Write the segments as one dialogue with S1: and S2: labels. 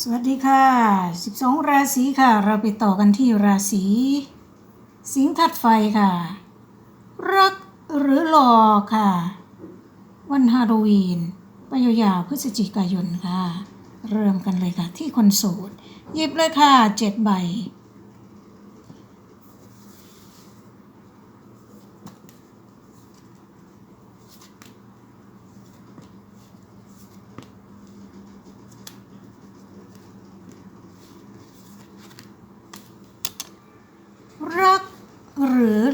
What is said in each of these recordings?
S1: สวัสดีค่ะ 12 ราศีค่ะ เราไปต่อกันที่ราศีสิงห์ทัดไฟค่ะ รักหรือหลอกค่ะ วันฮาโลวีนปยาวพฤศจิกายนค่ะ เริ่มกันเลยค่ะ ที่คนโสดหยิบเลยค่ะเจ็ดใบ รัก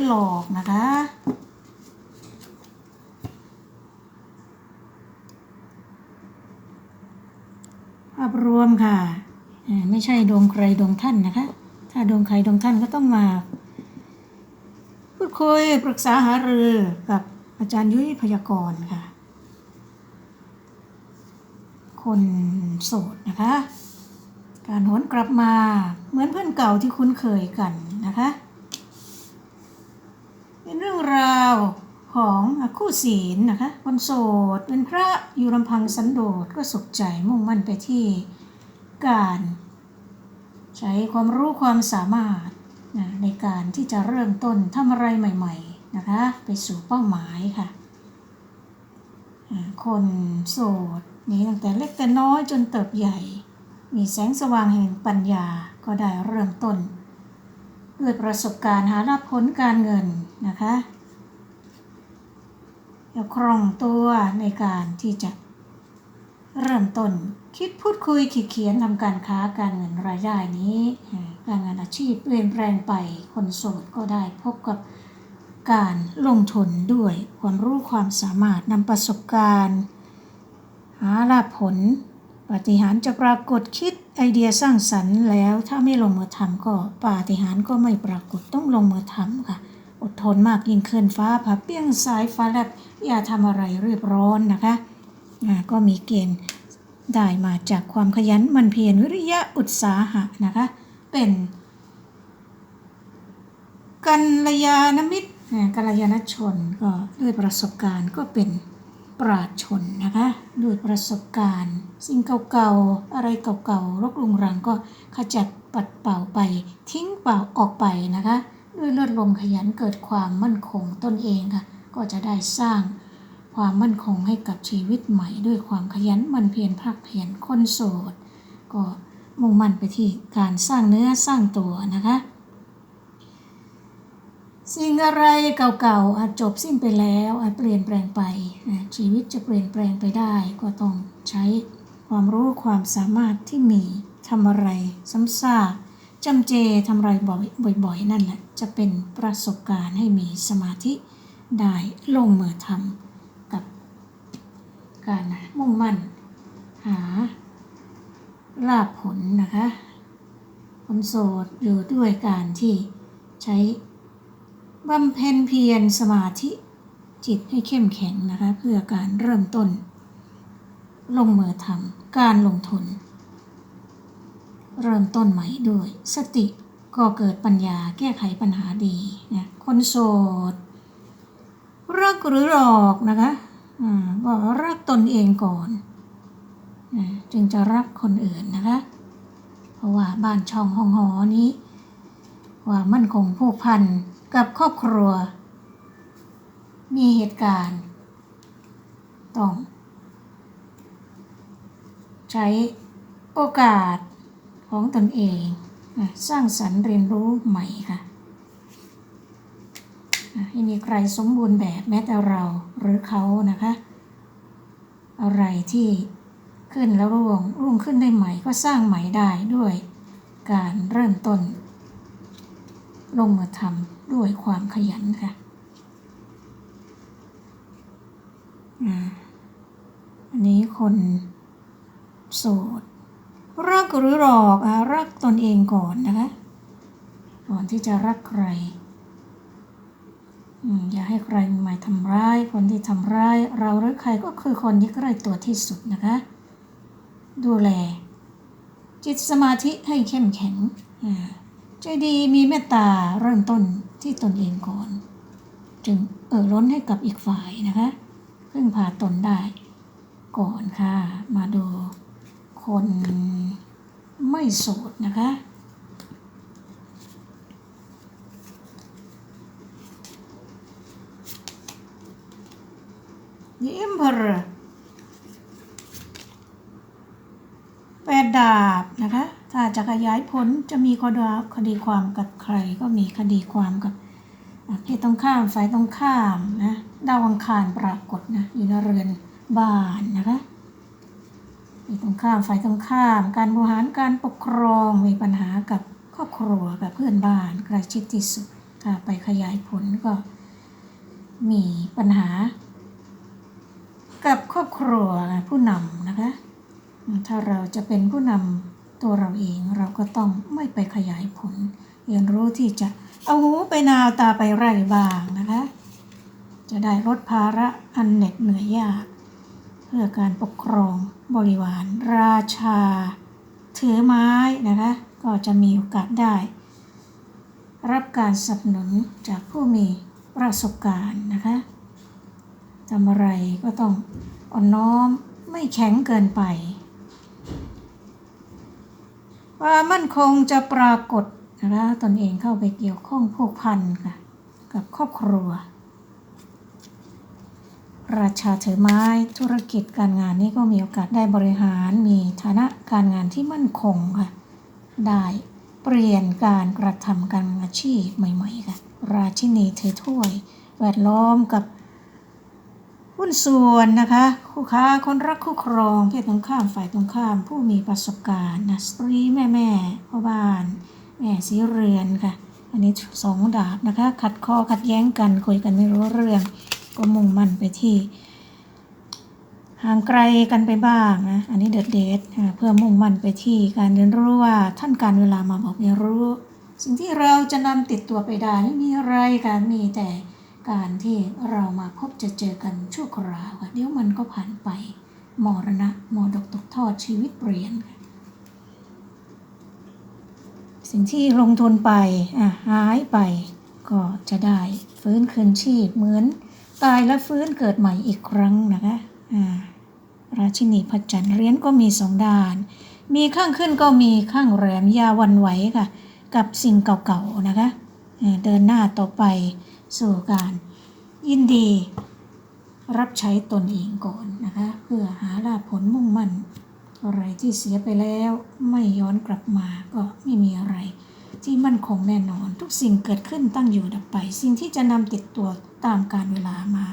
S1: หลอกนะคะ ภาพรวมค่ะ ไม่ใช่ดวงใครดวงท่านนะคะ ถ้าดวงใครดวงท่านก็ต้องมา พูดคุยปรึกษาหารือกับอาจารย์ยุ้ยพยากรณ์ค่ะ คนโสดนะคะ การหวนกลับมาเหมือนเพื่อนเก่าที่คุ้นเคยกันนะคะ เป็นเรื่องราวของคู่ศีลนะคะคนโสดเป็นพระอยู่ลำพังสันโดษก็สุขใจมุ่งมั่นไปที่การ ใช้ความรู้ความสามารถนะในการที่จะเริ่มต้นทำอะไรใหม่ๆนะคะไปสู่เป้าหมายค่ะคนโสดมีตั้งแต่เล็กแต่น้อยจนเติบใหญ่ มีแสงสว่างแห่งปัญญาก็ได้เริ่มต้น ด้วยประสบการณ์หารับผลการเงินนะคะแล้วคล่องตัวในการที่จะเริ่มต้นคิดพูดคุยขีดเขียนทำการค้าการเงินรายได้นี้ การงานอาชีพเปลี่ยนแปลงไปคนโสดก็ได้พบกับการลงทุนด้วยความรู้ความสามารถนำประสบการณ์ หาลาภผล ปาฏิหาริย์จะปรากฏคิดไอเดียสร้างสรรค์แล้วถ้าไม่ลงมือทำก็ปาฏิหาริย์ก็ไม่ปรากฏต้องลงมือทำค่ะ อดทนมากยิ่งขึ้นฟ้าผ่าเปี้ยงสายฟ้าแลบอย่าทำอะไรรีบร้อนนะคะก็มีเกณฑ์ได้มาจากความขยันมันเพียรวิริยะอุตสาหะนะคะ เป็นกัลยาณมิตรกัลยาณชนก็ด้วยประสบการณ์ก็เป็น ปราดชนนะคะด้วยประสบการณ์ สิ่งเก่าๆ อะไรเก่าๆรกรุงรังก็ขจัดปัดเป่าไป ทิ้งเปล่าออกไปนะคะ ด้วยเลือดลมขยันเกิดความมั่นคงตนเองค่ะ ก็จะได้สร้างความมั่นคงให้กับชีวิตใหม่ ด้วยความขยันมันเพียรภาคเพียรคนโสด ก็มุ่งมั่นไปที่การสร้างเนื้อสร้างตัวนะคะ สิ่งอะไรเก่าๆอาจจบสิ้นไปแล้วอาจเปลี่ยนแปลงไปนะชีวิตจะเปลี่ยนแปลงไปได้ก็ต้องใช้ความรู้ความสามารถที่มีทำอะไรซ้ำซากจำเจทำอะไรบ่อยๆ นั่นแหละ จะเป็นประสบการณ์ให้มีสมาธิได้ลงมือทำกับการมุ่งมั่น หาลาภผลนะคะคนโสดอยู่ด้วยการที่ใช้ บำเพ็ญเพียรสมาธิจิตให้เข้มแข็งนะคะเพื่อการเริ่มต้น ลงมือทำการลงทุน เริ่มต้นใหม่ด้วย สติก็เกิดปัญญาแก้ไขปัญหาดีนะคนโสดรักหรือหลอกนะคะอ่าก็รักตนเองก่อนนะจึงจะรักคนอื่นนะคะ เพราะว่าบ้านช่องห้องหอนี้ ว่ามั่นคงผูกพัน กับครอบครัว มีเหตุการณ์ต้อง ใช้โอกาสของตนเอง สร้างสรรค์เรียนรู้ใหม่ค่ะนะให้มีใครสมบูรณ์แบบแม้แต่เราหรือเขานะคะ อะไรที่ขึ้นแล้วร่วงรุ่งขึ้นได้ใหม่ก็สร้างใหม่ได้ด้วยการเริ่มต้น ลงมือทำ ด้วยความขยันค่ะอันนี้คนโสด รักหรือหลอกอะรักตนเองก่อนนะคะ ก่อนที่จะรักใครอย่าให้ใครมาทำร้าย คนที่ทำร้าย เราหรือใครก็คือคนที่ใกล้ตัวที่สุดนะคะ ดูแล จิตสมาธิให้เข้มแข็งใจดีมีเมตตาเริ่มต้น ที่ตนเองก่อน จึงเอ่อล้นให้กับอีกฝ่ายนะคะพึ่งพาตนได้ ก่อนค่ะ มาดูคนไม่โสดนะคะ The Emperor แป ดดาบนะคะ ถ้าจะขยายผลจะมีคดีคดีความกับใคร ก็มีคดีความกับเพศตรงข้ามฝ่ายตรงข้ามนะดาวังคารปรากฏนะอยู่ในเรือนบ้านนะคะเพศตรงข้ามฝ่ายตรงข้าม การบริหารการปกครองมีปัญหากับครอบครัวกับเพื่อนบ้านใกล้ชิดที่สุดถ้าไปขยายผลก็มีปัญหา กับครอบครัวผู้นำนะคะ ถ้าเราจะเป็นผู้นำตัวเราเองเราก็ต้องไม่ไปขยายผล เรียนรู้ที่จะเอาหูไปนาวตาไปไร่บ้างนะคะ จะได้ลดภาระอันเหน็ดเหนื่อยยาก เพื่อการปกครองบริวาร ราชา ถือไม้นะคะ ก็จะมีโอกาสได้ รับการสนับสนุนจากผู้มีประสบการณ์นะคะทำอะไรก็ต้องอ่อนน้อมไม่แข็งเกินไป ความมั่นคงจะปรากฏนะคะตนเองเข้าไปเกี่ยวข้องผูกพันค่ะกับครอบครัว ราชาถือไม้ธุรกิจการงานนี่ก็มีโอกาสได้บริหารมีฐานะการงานที่มั่นคงค่ะได้เปลี่ยนการกระทำการอาชีพใหม่ ๆ ค่ะ ราชินีถือถ้วย แวดล้อมกับ หุ้นส่วนนะคะ คู่ค้าคนรักคู่ครองเพศตรงข้ามฝ่ายตรงข้าม ผู้มีประสบการณ์นะสตรีแม่แม่พ่อบ้าน แม่สีเรือนค่ะ อันนี้สองดาบนะคะ ขัดคอขัดแย้งกันคุยกันไม่รู้เรื่อง ก็มุ่งมั่นไปที่ห่างไกลกันไปบ้างนะ อันนี้เด็ดเด็ดๆอ่าเพื่อมุ่งมั่นไปที่การเรียนรู้ว่าท่านการเวลามาบอกเรียนรู้ สิ่งที่เราจะนำติดตัวไปได้ไม่มีอะไรการมีแต่ การที่เรามาพบจะเจอกันชั่วคราวค่ะเดี๋ยวมันก็ผ่านไปมรณะมรดกตกทอดชีวิตเปลี่ยน สิ่งที่ลงทุนไปอะหายไป ก็จะได้ฟื้นคืนชีพเหมือนตายแล้วฟื้นเกิดใหม่อีกครั้งนะคะอ่าราชินีพระจันทร์เรียญก็มีสองด้าน มีข้างขึ้นก็มีข้างแรมยาวันไหวค่ะ กับสิ่งเก่าๆนะคะเดินหน้าต่อไป สู่การยินดีรับใช้ตนเองก่อนนะคะ เพื่อหาลาภผลมุ่งมั่น อะไรที่เสียไปแล้วไม่ย้อนกลับมาก็ไม่มีอะไร ที่มั่นคงแน่นอน ทุกสิ่งเกิดขึ้นตั้งอยู่ดับไป สิ่งที่จะนำติดตัวตามการเวลามา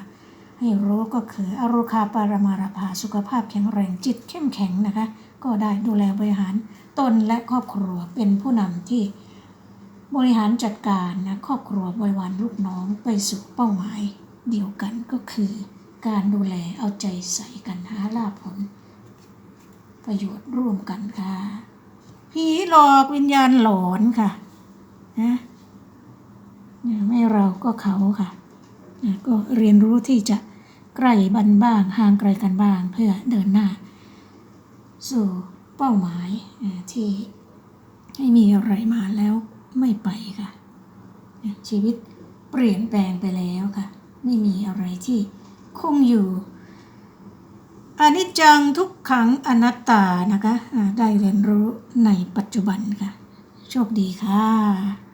S1: ให้รู้ก็คืออรุคาปารมาราภาสุขภาพแข็งแรงจิตเข้มแข็งนะคะ ก็ได้ดูแลบริหารตนและครอบครัวเป็นผู้นำที่ บริหารจัดการนะครอบครัวบริวารลูกน้องไปสู่เป้าหมายเดียวกันก็คือ การดูแลเอาใจใส่กันหาลาภผล ประโยชน์ร่วมกันค่ะผีหลอกวิญญาณหลอนค่ะนะเนี่ยไม่เราก็เขาค่ะนะก็เรียนรู้ที่จะใกล้บันบ้างห่างไกลกันบ้างเพื่อเดินหน้า สู่เป้าหมายที่ให้มีอะไรมาแล้ว ไม่ไปค่ะ ชีวิตเปลี่ยนแปลงไปแล้วค่ะ ไม่มีอะไรที่คงอยู่อนิจจังทุกขังอนัตตานะคะ ได้เรียนรู้ในปัจจุบันค่ะ โชคดีค่ะ